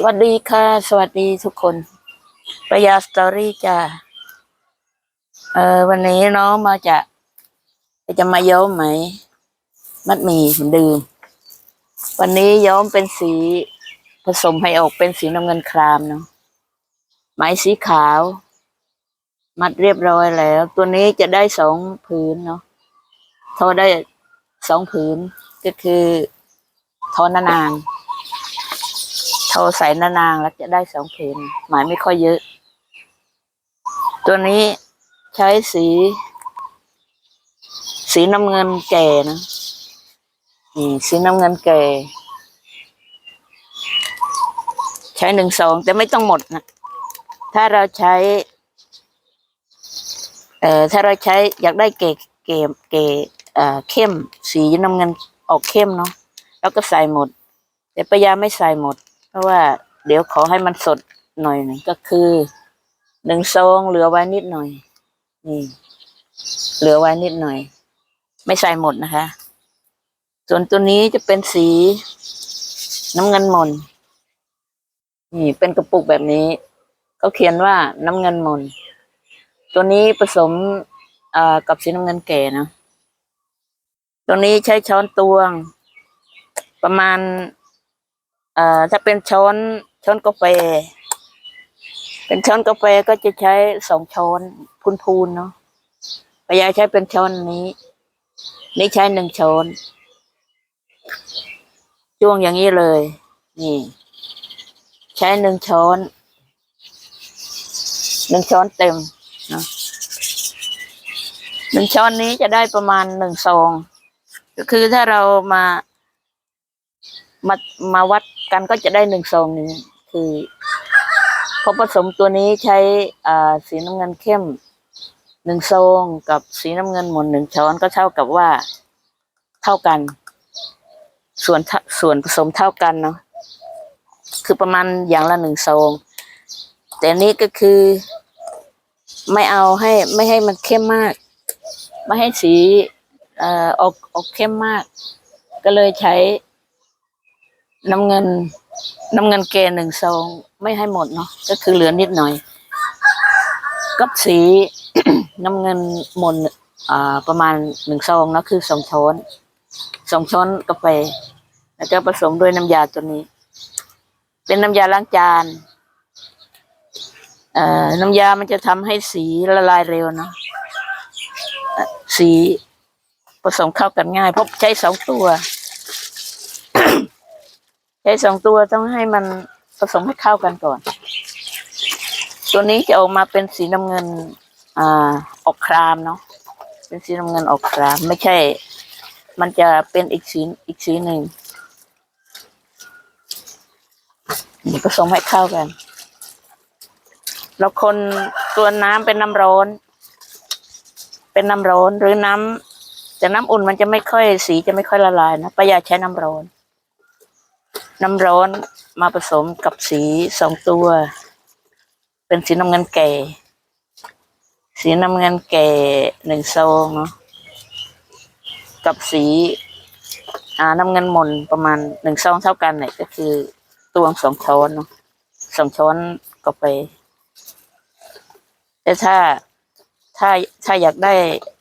สวัสดีค่ะ สวัสดีทุกคน ประยาสตอรี่จ้าเออวันนี้น้องมาจากจะมาย้อมไหม มัดหมีเหมือนเดิมวันนี้ย้อมเป็นสีผสมให้ออกเป็นสีน้ำเงินครามเนาะไหมสีขาว มัดเรียบร้อยแล้ว ตัวนี้จะได้สองผืนเนาะทอได้สองผืนก็คือทอนานาง โทรใส่นานางแล้วจะได้สองเพลงหมายไม่ค่อยเยอะ ตัวนี้ใช้สี สีน้ำเงินแก่นะนี่สีน้ำเงินแก่ ใช้หนึ่งสองแต่ไม่ต้องหมดนะ ถ้าเราใช้ เอ่อถ้าเราใช้อยากได้เก๋เก๋เก๋เอ่อเข้ม สีน้ำเงินออกเข้มเนาะแล้วก็ใส่หมด แต่ปยาไม่ใส่หมด เพราะว่าเดี๋ยวขอให้มันสดหน่อยหนึ่งก็คือหนึ่งซองเหลือไว้นิดหน่อย นี่ เหลือไว้นิดหน่อย ไม่ใส่หมดนะคะ ส่วนตัวนี้จะเป็นสีน้ำเงินมน นี่เป็นกระปุกแบบนี้เขาเขียนว่าน้ำเงินมน ตัวนี้ผสมอ่ากับสีน้ำเงินแก่นะ ตัวนี้ใช้ช้อนตวง ประมาณ อ่อถ้าเป็นช้อนช้อนกาแฟ เป็นช้อนกาแฟก็จะใช้สองช้อนพูนๆเนาะปยายใช้เป็นช้อนนี้ นี่ใช้หนึ่งช้อนจ้วงอย่างนี้เลย นี่ ใช้หนึ่งช้อนหนึ่งช้อนเต็มเนาะหนึ่งช้อนนี้จะได้ประมาณหนึ่งซอง ก็คือถ้าเรามา มามาวัด กันก็จะได้หนึ่งซองนี้คือพอผสมตัวนี้ใช้อ่าสีน้ำเงินเข้มหนึ่งซองกับสีน้ำเงินหมุนหนึ่งช้อนก็เท่ากับว่าเท่ากัน ส่วนส่วนผสมเท่ากันเนาะคือประมาณอย่างละหนึ่งซองแต่นนี้ก็คือไม่เอาให้ไม่ให้มันเข้มมาก ไม่ให้สีเอ่อออกออกเข้มมาก ก็เลยใช้ น้ำเงิน น้ำเงินเกหนึ่งซองไม่ให้หมดเนาะก็คือเหลือนิดหน่อยกับสี น้ำเงินหมนอ่าประมาณหนึ่งซองเนาะคือสองช้อนสองช้อนกาแฟแล้วก็ผสมด้วยน้ำยาตัวนี้ เป็นน้ำยาล้างจานเอ่อน้ำยามันจะทำให้สีละลายเร็วเนาะสีผสมเข้ากันง่ายเพราะใช้สองตัว สองตัวต้องให้มันผสมให้เข้ากันก่อน ตัวนี้จะออกมาเป็นสีน้ำเงิน อ่า ออกครามเนาะ เป็นสีน้ำเงินออกคราม ไม่ใช่ มันจะเป็นอีกสีอีกสีหนึ่งนี่ผสมให้เข้ากันแล้วคนตัวน้ำเป็นน้ำร้อน เป็นน้ำร้อนหรือน้ำแต่น้ำอุ่นมันจะไม่ค่อยสีจะไม่ค่อยละลายนะปะยัดใช้น้ำร้อน น้ำร้อนมาผสมกับสีสองตัว เป็นสีน้ำเงินแก่ สีน้ำเงินแก่หนึ่งซองเนาะกับสีอ่าน้ำเงินมนประมาณหนึ่งซองเท่ากันเนี่ยก็คือตวงสองช้อนเนาะสองช้อนก็ไป แต่ถ้าถ้าถ้าอยากได้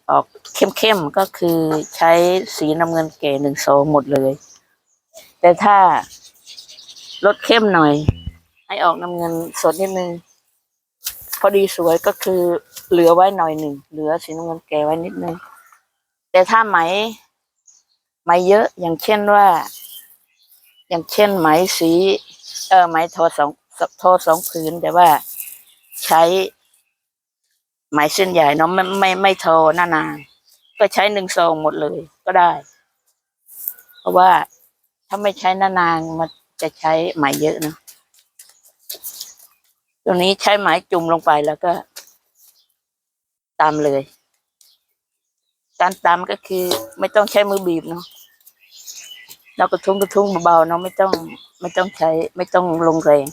ออกเข้มๆก็คือใช้สีน้ำเงินแก่หนึ่งซองหมดเลย แต่ถ้า ลดเข้มหน่อย ให้ออกน้ำเงินสดนิดนึง พอดีสวยก็คือเหลือไว้หน่อยหนึ่ง เหลือสีน้ำเงินแก่ไว้นิดนึง แต่ถ้าไหม ไหมเยอะอย่างเช่นว่า อย่างเช่นไหมสี เออไหมทอสองทอสองผืนแต่ว่าใช้ไหมเส้นใหญ่เนาะไม่ไม่ไม่ทอหน้านางก็ใช้หนึ่งซองหมดเลยก็ได้ เพราะว่าถ้าไม่ใช้หน้านางมัน จะใช้ไหมเยอะเนาะตัวนี้ใช้ไหมจุ่มลงไปแล้วก็ ตามเลย การตามก็คือ ไม่ต้องใช้มือบีบเนาะเรากระทุ้งกระทุ้งเบาๆเนาะไม่ต้อง ไม่ต้องใช้ ไม่ต้องลงแรง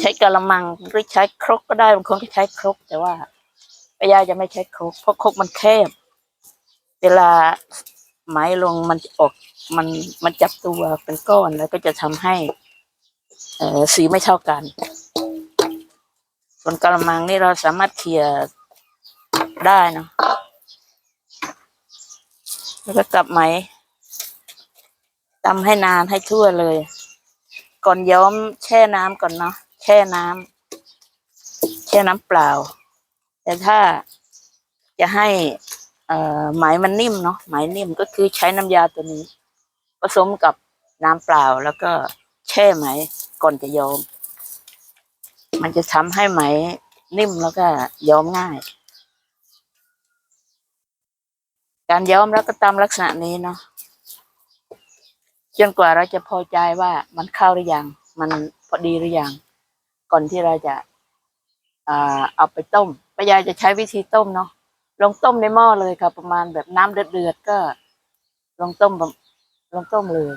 ใช้กระมังหรือใช้ครกก็ได้บางคนก็ใช้ครก แต่ว่าป้ายาจะไม่ใช้ครกเพราะครกมันแคบ เวลา ไหมลงมันออกมันมันจับตัวเป็นก้อนแล้วก็จะทำให้เออสีไม่เท่ากัน ส่วนกระมังนี่เราสามารถเขี่ยได้เนอะแล้วก็กลับไหมตำให้นานให้ทั่วเลย ก่อนย้อมแช่น้ำก่อนเนาะแช่น้ำแช่น้ำเปล่า แต่ถ้าจะให้ เอ่อไหมมันนิ่มเนาะไหมนิ่มก็คือใช้น้ำยาตัวนี้ ผสมกับน้ำเปล่าแล้วก็แช่ไหมก่อนจะย้อม มันจะทำให้ไหมนิ่มแล้วก็ย้อมง่าย การย้อมแล้วก็ตามลักษณะนี้เนาะจนกว่าเราจะพอใจว่ามันเข้าหรือยัง มันพอดีหรือยัง ก่อนที่เราจะเอาไปต้มป้ายายจะใช้วิธีต้มเนาะ ลงต้มในหม้อเลยค่ะ ประมาณแบบน้ำเดือดๆก็ ลงต้มลงต้มเลย